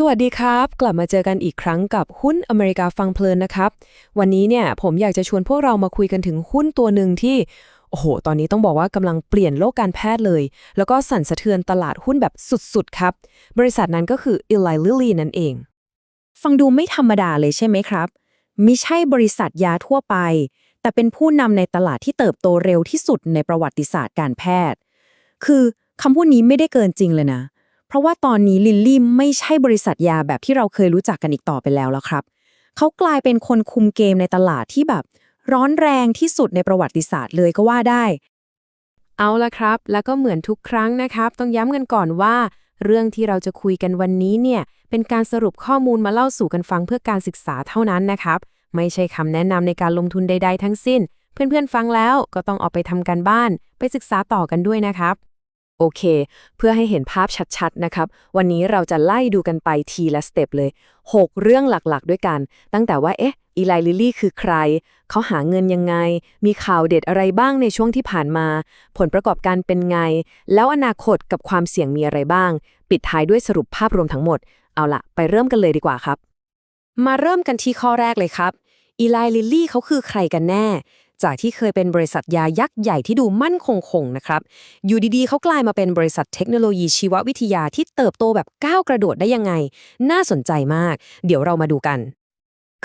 สวัสดีครับ กลับมาเจอกันอีกครั้งกับหุ้นอเมริกาฟังเพลินนะครับ วันนี้เนี่ยผมอยากจะชวนพวกเรามาคุยกันถึงหุ้นตัวหนึ่งที่โอ้โห ตอนนี้ต้องบอกว่ากำลังเปลี่ยนโลกการแพทย์เลย แล้วก็สั่นสะเทือนตลาดหุ้นแบบสุดๆ ครับ บริษัทนั้นก็คือ Eli Lilly นั่นเอง ฟังดูไม่ธรรมดาเลยใช่ไหมครับมิใช่บริษัทยาทั่วไป แต่เป็นผู้นำในตลาดที่เติบโตเร็วที่สุดในประวัติศาสตร์การแพทย์ คือคำพูดนี้ไม่ได้เกินจริงเลยนะ เพราะว่าตอนนี้ลิลลี่ไม่ใช่บริษัทยาแบบที่เราเคยรู้จักกันอีกต่อไปแล้วแล้วครับ เขากลายเป็นคนคุมเกมในตลาดที่แบบ ร้อนแรงที่สุดในประวัติศาสตร์เลยก็ว่าได้ เอาละครับ แล้วก็เหมือนทุกครั้งนะครับ ต้องย้ำกันก่อนว่า เรื่องที่เราจะคุยกันวันนี้เนี่ยเป็นการสรุปข้อมูลมาเล่าสู่กันฟังเพื่อการศึกษาเท่านั้นนะครับ ไม่ใช่คำแนะนำในการลงทุนใด ๆ ทั้งสิ้น เพื่อนๆฟังแล้วก็ต้องออกไปทำการบ้าน ไปศึกษาต่อกันด้วยนะครับ โอเค เพื่อให้เห็นภาพชัดๆ นะครับ วันนี้เราจะไล่ดูกันไปทีละสเต็ปเลย 6 เรื่องหลักๆ ด้วยกัน ตั้งแต่ว่า เอ๊ะ อีไลลิลี่คือใคร เขาหาเงินยังไง มีข่าวเด็ดอะไรบ้างในช่วงที่ผ่านมา ผลประกอบการเป็นไง แล้วอนาคตกับความเสี่ยงมีอะไรบ้าง ปิดท้ายด้วยสรุปภาพรวมทั้งหมด เอาละไปเริ่มกันเลยดีกว่าครับ มาเริ่มกันที่ข้อแรกเลยครับ อีไลลิลี่เขาคือใครกันแน่ จากที่เคยเป็นบริษัทยายักษ์ใหญ่ที่ดูมั่นคงคงนะครับ อยู่ดีๆ เขากลายมาเป็นบริษัทเทคโนโลยีชีววิทยาที่เติบโตแบบก้าวกระโดดได้ยังไง น่าสนใจมาก เดี๋ยวเรามาดูกัน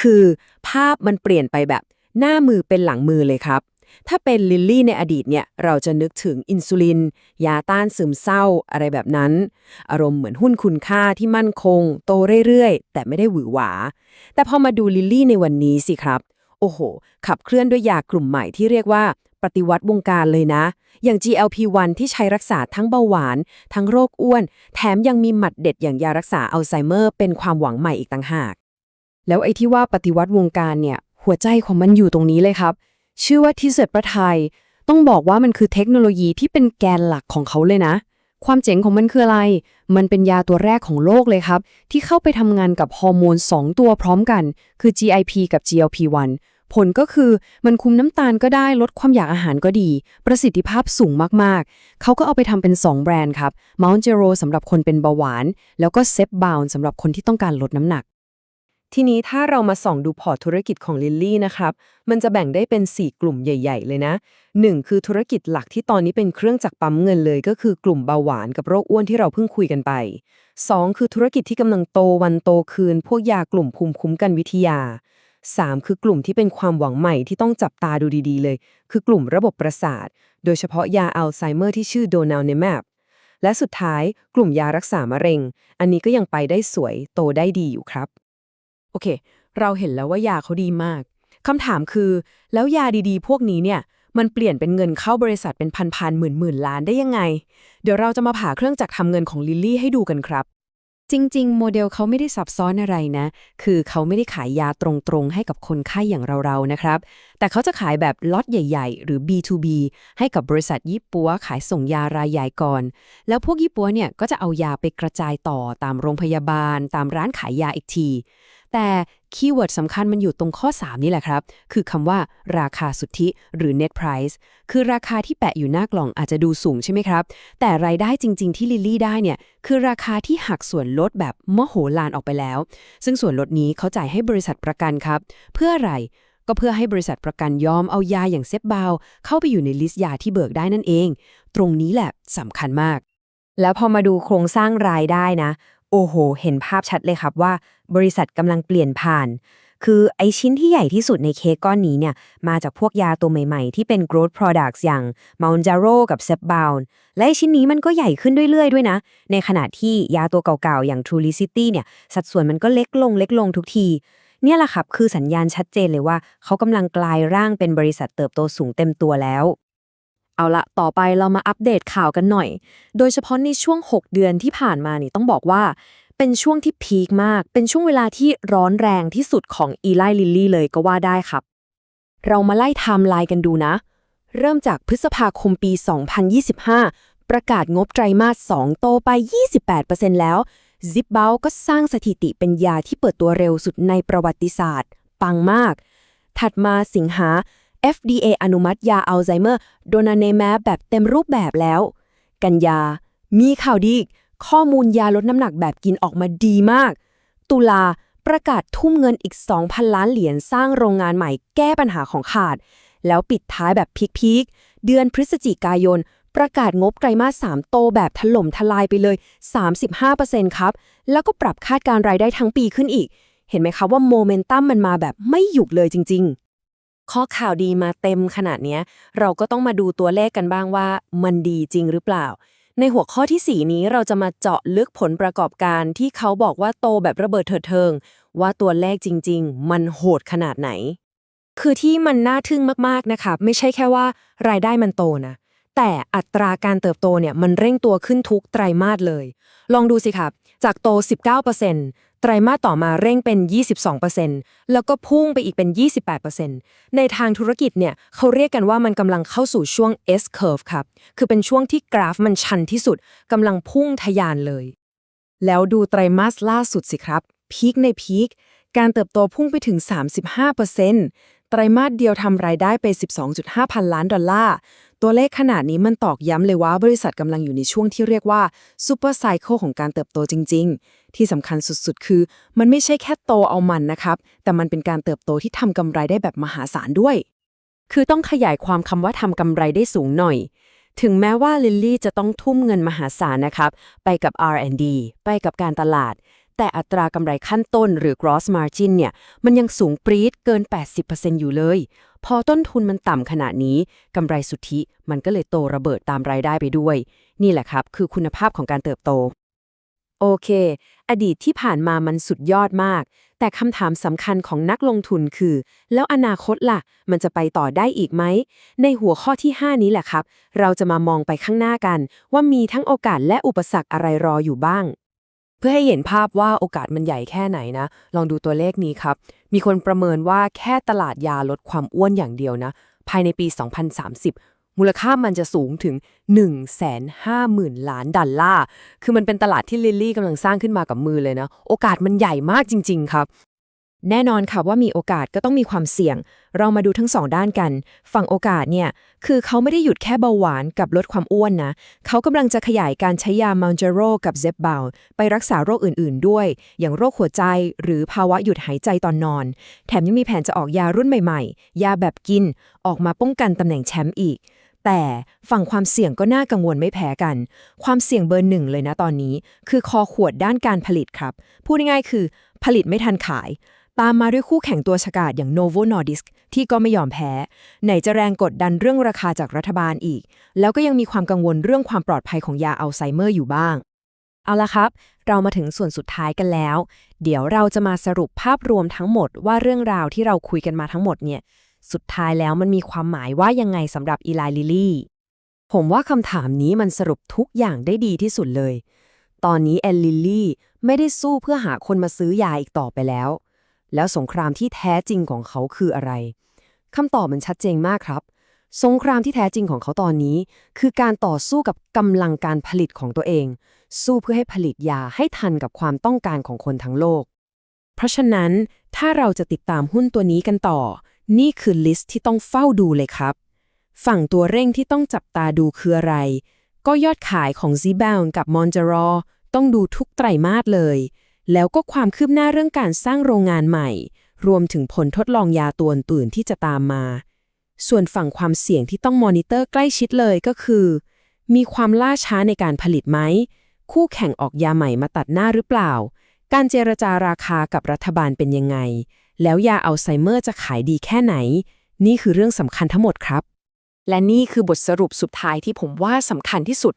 คือภาพมันเปลี่ยนไปแบบหน้ามือเป็นหลังมือเลยครับ ถ้าเป็นลิลลี่ในอดีตเนี่ย เราจะนึกถึงอินซูลิน ยาต้านซึมเศร้า อะไรแบบนั้น อารมณ์เหมือนหุ้นคุณค่าที่มั่นคง โตเรื่อยๆ แต่ไม่ได้หวือหวา แต่พอมาดูลิลลี่ในวันนี้สิครับ โอ้โห ขับเคลื่อนด้วยยากลุ่มใหม่ที่เรียกว่าปฏิวัติวงการเลยนะ อย่าง GLP-1 ที่ใช้รักษาทั้งเบาหวาน ทั้งโรคอ้วน แถมยังมีหมัดเด็ดอย่างยารักษาอัลไซเมอร์ เป็นความหวังใหม่อีกต่างหาก แล้วไอ้ที่ว่าปฏิวัติวงการเนี่ย หัวใจของมันอยู่ตรงนี้เลยครับ ชื่อว่าทีเสร็จประไทย ต้องบอกว่ามันคือเทคโนโลยีที่เป็นแกนหลักของเขาเลยนะ ความเจ๋งของมันคืออะไร มันเป็นยาตัวแรกของโลกเลยครับ ที่เข้าไปทำงานกับฮอร์โมน2ตัวพร้อมกัน คือ GIP กับ GLP-1 ผลก็คือมันคุมน้ำตาลก็ได้ลดความอยากอาหารก็ดี ประสิทธิภาพสูงมากๆ เขาก็เอาไปทำเป็น 2 แบรนด์ครับ Mount Gero สำหรับคนเป็นเบาหวาน แล้วก็ Zep Bound สำหรับคนที่ต้องการลดน้ำหนัก ทีนี้ถ้าเรามาส่องดูพอร์ตธุรกิจของลิลลี่นะครับ มันจะแบ่งได้เป็น 4 กลุ่มใหญ่ ๆ เลยนะ 1. คือธุรกิจหลักที่ตอนนี้เป็นเครื่องจักรปั๊มเงินเลย ก็คือกลุ่มเบาหวานกับโรคอ้วนที่เราเพิ่งคุยกันไป 2. คือธุรกิจที่กำลังโตวันโตคืน พวกยากลุ่มภูมิคุ้มกันวิทยา 3. คือกลุ่มที่เป็นความหวังใหม่ที่ต้องจับตาดูดีๆเลย คือกลุ่มระบบประสาท โดยเฉพาะยาอัลไซเมอร์ที่ชื่อโดนัลเนแมปและสุดท้ายกลุ่มยารักษามะเร็ง อันนี้ก็ยังไปได้สวยโตได้ดีอยู่ครับ โอเค เราเห็นแล้วว่ายาเขาดีมากคำถามคือ แล้วยาดีๆ พวกนี้เนี่ยมันเปลี่ยนเป็นเงินเข้าบริษัทเป็นพันๆหมื่นๆล้านได้ยังไง เดี๋ยวเราจะมาผ่าเครื่องจักรทำเงินของลิลลี่ให้ดูกันครับ จริง ๆ โมเดลเขาไม่ได้ซับซ้อนอะไรนะ คือเขาไม่ได้ขายยาตรงๆ ให้กับคนไข้อย่างเราๆ นะครับ แต่เขาจะขายแบบล็อตใหญ่ ๆ หรือ B2B ให้กับบริษัทยี่ปัวขายส่งยารายใหญ่ก่อน แล้วพวกยี่ปัวเนี่ยก็จะเอายาไปกระจายต่อตามโรงพยาบาล ตามร้านขายยาอีกที แต่คีย์เวิร์ดสำคัญมันอยู่ตรงข้อ 3 นี่แหละครับ คือคำว่าราคาสุทธิหรือ net price คือราคาที่แปะอยู่หน้ากล่องอาจจะดูสูงใช่ไหมครับ แต่รายได้จริง ๆ ที่ลิลลี่ได้เนี่ย คือราคาที่หักส่วนลดแบบมโหฬารออกไปแล้ว ซึ่งส่วนลดนี้เขาจ่ายให้บริษัทประกันครับ เพื่ออะไรก็เพื่อให้บริษัทประกันยอมเอายาอย่างเซฟบาวเข้าไปอยู่ในลิสต์ยาที่เบิกได้นั่นเอง ตรงนี้แหละสำคัญมาก แล้วพอมาดูโครงสร้างรายได้นะ โอ้โห เห็นภาพชัดเลยครับว่า บริษัทกำลังเปลี่ยนผ่าน คือไอชิ้นที่ใหญ่ที่สุดในเค้กก้อนนี้เนี่ย มาจากพวกยาตัวใหม่ๆ ที่เป็น growth products อย่าง Mount Jaro กับ Zepbound และไอชิ้นนี้มันก็ใหญ่ขึ้นเรื่อยๆ ด้วยนะ ในขณะที่ยาตัวเก่าๆ อย่าง Trulicity เนี่ย สัดส่วนมันก็เล็กลงเล็กลงทุกที เนี่ยแหละครับ คือสัญญาณชัดเจนเลยว่า เขากำลังกลายร่างเป็นบริษัทเติบโตสูงเต็มตัวแล้ว เอาละต่อไปเรามาอัปเดตข่าวกันหน่อย โดยเฉพาะในช่วง 6 เดือนที่ผ่านมานี่ต้องบอกว่า เป็นช่วงที่พีคมาก เป็นช่วงเวลาที่ร้อนแรงที่สุดของอีไลลิลลี่เลยก็ว่าได้ครับ เรามาไล่ไทม์ไลน์กันดูนะ เริ่มจากพฤษภาคมปี 2025 ประกาศงบไตรมาส 2 โตไป 28%แล้วซิปเบลก็สร้างสถิติเป็นยาที่เปิดตัวเร็วสุดในประวัติศาสตร์ ปังมาก ถัดมาสิงหา FDA อนุมัติยาอัลไซเมอร์โดนาเนแมแบบเต็มรูปแบบแล้ว กันยา มีข่าวดีอีกข้อมูลยาลดน้ำหนักแบบกินออกมาดีมาก ตุลาประกาศทุ่มเงินอีก 2,000 ล้านเหรียญสร้างโรงงานใหม่แก้ปัญหาของขาด แล้วปิดท้ายแบบพีคๆเดือนพฤศจิกายน ประกาศงบไตรมาส 3 โตแบบถล่มทลายไปเลย 35%ครับ แล้วก็ปรับคาดการรายได้ทั้งปีขึ้นอีก เห็นไหมคะว่าโมเมนตัมมันมาแบบไม่หยุดเลยจริง ๆ ข้อข่าวดีมาเต็มขนาดเนี้ย เราก็ต้องมาดูตัวเลขกันบ้างว่ามันดีจริงหรือเปล่า ในหัวข้อที่ 4 นี้เราจะมาเจาะลึกผลประกอบการที่เขาบอกว่าโตแบบระเบิดเถิดเทิง ว่าตัวเลขจริง ๆ มันโหดขนาดไหน คือที่มันน่าทึ่งมากๆนะคะไม่ใช่แค่ว่ารายได้มันโตนะแต่อัตราการเติบโตเนี่ยมันเร่งตัวขึ้นทุกไตรมาสเลย ลองดูสิครับ จากโต 19%ไตรมาสต่อมาเร่งเป็น 22%แล้วก็พุ่งไปอีกเป็น 28%ในทางธุรกิจเนี่ยเขาเรียกกันว่ามันกำลังเข้าสู่ช่วง S curve ครับ คือเป็นช่วงที่กราฟมันชันที่สุดกำลังพุ่งทะยานเลย แล้วดูไตรมาสล่าสุดสิครับ พีคในพีค การเติบโตพุ่งไปถึง 35%ไตรมาสเดียวทำรายได้ไป 12.5 พันล้านดอลลาร์ ตัวเลขขนาดนี้มันตอกย้ำเลยว่าบริษัทกำลังอยู่ในช่วงที่เรียกว่าซูเปอร์ไซเคิลของการเติบโตจริง ๆ ที่สำคัญสุดๆ คือ มันไม่ใช่แค่โตเอามันนะครับ แต่มันเป็นการเติบโตที่ทำกำไรได้แบบมหาศาลด้วย คือต้องขยายความคำว่าทำกำไรได้สูงหน่อยถึงแม้ว่าลิลลี่จะต้องทุ่มเงินมหาศาลนะครับ ไปกับ R&D ไปกับการตลาด แต่อัตรากำไรขั้นต้นหรือ gross margin เนี่ย มันยังสูงปรี๊ดเกิน 80%อยู่เลย พอต้นทุนมันต่ำขนาดนี้กำไรสุทธิมันก็เลยโตระเบิดตามรายได้ไปด้วย นี่แหละครับ คือคุณภาพของการเติบโต โอเค อดีตที่ผ่านมามันสุดยอดมาก แต่คำถามสำคัญของนักลงทุนคือ แล้วอนาคตล่ะ มันจะไปต่อได้อีกไหม ในหัวข้อที่ 5 นี้แหละครับ เราจะมามองไปข้างหน้ากัน ว่ามีทั้งโอกาสและอุปสรรคอะไรรออยู่บ้าง เพื่อให้เห็นภาพว่าโอกาสมันใหญ่แค่ไหนนะ ลองดูตัวเลขนี้ครับ มีคนประเมินว่าแค่ตลาดยาลดความอ้วนอย่างเดียวนะ ภายในปี 2030 มูลค่ามันจะสูงถึง 150,000 ล้านดอลลาร์ คือมันเป็นตลาดที่ลิลลี่กำลังสร้างขึ้นมากับมือเลยนะ โอกาสมันใหญ่มากจริง ๆ ครับ แน่นอนค่ะว่ามีโอกาสก็ต้องมีความเสี่ยง เรามาดูทั้งสองด้านกัน ฝั่งโอกาสเนี่ย คือเขาไม่ได้หยุดแค่เบาหวานกับลดความอ้วนนะ เขากำลังจะขยายการใช้ยามัลเจโรกับเซบเบลไปรักษาโรคอื่นๆด้วย อย่างโรคหัวใจหรือภาวะหยุดหายใจตอนนอน แถมยังมีแผนจะออกยารุ่นใหม่ๆ ยาแบบกิน ออกมาป้องกันตำแหน่งแชมป์อีกแต่ฝั่งความเสี่ยงก็น่ากังวลไม่แพ้กัน ความเสี่ยงเบอร์หนึ่งเลยนะตอนนี้ คือคอขวดด้านการผลิตครับ พูดง่ายๆคือ ผลิตไม่ทันขาย ตามมาด้วยคู่แข่งตัวฉกาจอย่าง Novo Nordisk ที่ก็ไม่ยอมแพ้ ไหนจะแรงกดดันเรื่องราคาจากรัฐบาลอีก แล้วก็ยังมีความกังวลเรื่องความปลอดภัยของยาอัลไซเมอร์อยู่บ้าง เอาละครับ เรามาถึงส่วนสุดท้ายกันแล้ว เดี๋ยวเราจะมาสรุปภาพรวมทั้งหมดว่าเรื่องราวที่เราคุยกันมาทั้งหมดเนี่ยสุดท้ายแล้วมันมีความหมายว่ายังไงสำหรับอีไลลิลี่ผมว่าคำถามนี้มันสรุปทุกอย่างได้ดีที่สุดเลย ตอนนี้แอลลิลลี่ไม่ได้สู้เพื่อหาคนมาซื้อยาอีกต่อไปแล้ว แล้วสงครามที่แท้จริงของเขาคืออะไรคำตอบมันชัดเจนมากครับ สงครามที่แท้จริงของเขาตอนนี้ คือการต่อสู้กับกำลังการผลิตของตัวเอง สู้เพื่อให้ผลิตยาให้ทันกับความต้องการของคนทั้งโลก เพราะฉะนั้นถ้าเราจะติดตามหุ้นตัวนี้กันต่อ นี่คือลิสต์ที่ต้องเฝ้าดูเลยครับ ฝั่งตัวเร่งที่ต้องจับตาดูคืออะไร ก็ยอดขายของ z b o u n กับ m o n j a r o ต้องดูทุกไตรมาสเลย แล้วก็ความคืบหน้าเรื่องการสร้างโรงงานใหม่ รวมถึงผลทดลองยาตัวอื่นที่จะตามมา ส่วนฝั่งความเสี่ยงที่ต้องมอนิเตอร์ใกล้ชิดเลยก็คือ มีความล่าช้าในการผลิตไหม คู่แข่งออกยาใหม่มาตัดหน้าหรือเปล่า การเจรจาราคากับรัฐบาลเป็นยังไง แล้วยาอัลไซเมอร์จะขายดีแค่ไหน นี่คือเรื่องสำคัญทั้งหมดครับ และนี่คือบทสรุปสุดท้ายที่ผมว่าสำคัญที่สุด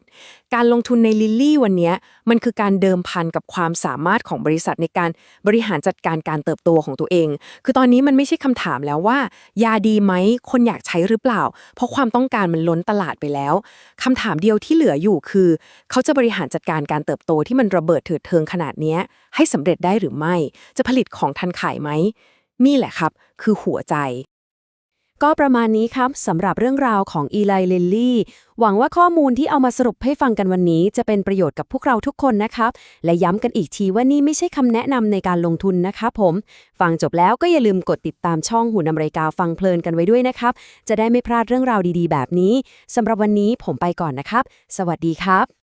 การลงทุนในลิลลี่วันนี้มันคือการเดิมพันกับความสามารถของบริษัทในการบริหารจัดการการเติบโตของตัวเอง คือตอนนี้มันไม่ใช่คำถามแล้วว่า ยาดีไหมคนอยากใช้หรือเปล่า เพราะความต้องการมันล้นตลาดไปแล้วคำถามเดียวที่เหลืออยู่คือ เขาจะบริหารจัดการการเติบโตที่มันระเบิดเถิดเทิงขนาดนี้ให้สำเร็จได้หรือไม่ จะผลิตของทันขายไหมนี่แหละครับ คือหัวใจ ก็ประมาณนี้ครับสำหรับเรื่องราวของอีไลลิลลี่ หวังว่าข้อมูลที่เอามาสรุปให้ฟังกันวันนี้ จะเป็นประโยชน์กับพวกเราทุกคนนะครับ และย้ำกันอีกทีว่านี่ไม่ใช่คำแนะนำในการลงทุนนะครับผม ฟังจบแล้วก็อย่าลืมกดติดตามช่องหูนำรายการฟังเพลินกันไว้ด้วยนะครับ จะได้ไม่พลาดเรื่องราวดีๆ แบบนี้สำหรับวันนี้ผมไปก่อนนะครับ สวัสดีครับ